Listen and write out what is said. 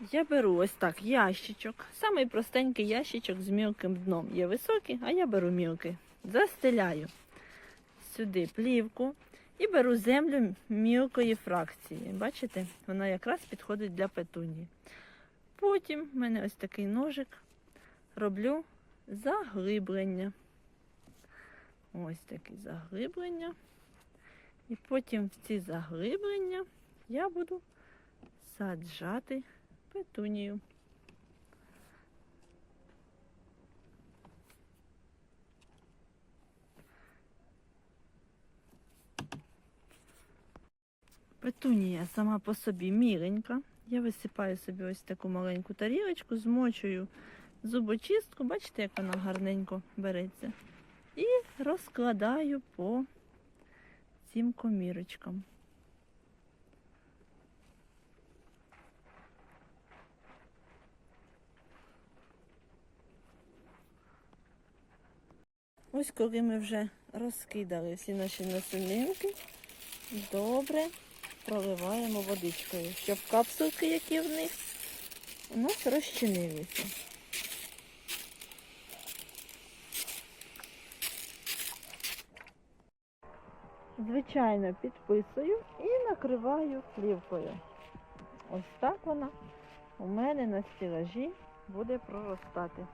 Я беру ось так ящичок, самий простенький ящичок з мілким дном. Є високий, а я беру мілкий. Застеляю сюди плівку і беру землю мілкої фракції. Бачите, вона якраз підходить для петунії. Потім в мене ось такий ножик роблю заглиблення. Ось такі заглиблення. І потім в ці заглиблення я буду саджати петунію. Петунія сама по собі міленька. Я висипаю собі ось таку маленьку тарілочку, змочую зубочистку, бачите, як вона гарненько береться. І розкладаю по цим комірочкам. Ось коли ми вже розкидали всі наші насінинки, добре проливаємо водичкою, щоб капсулки, які в них, у нас розчинилися. Звичайно, підписую і накриваю плівкою. Ось так вона у мене на стелажі буде проростати.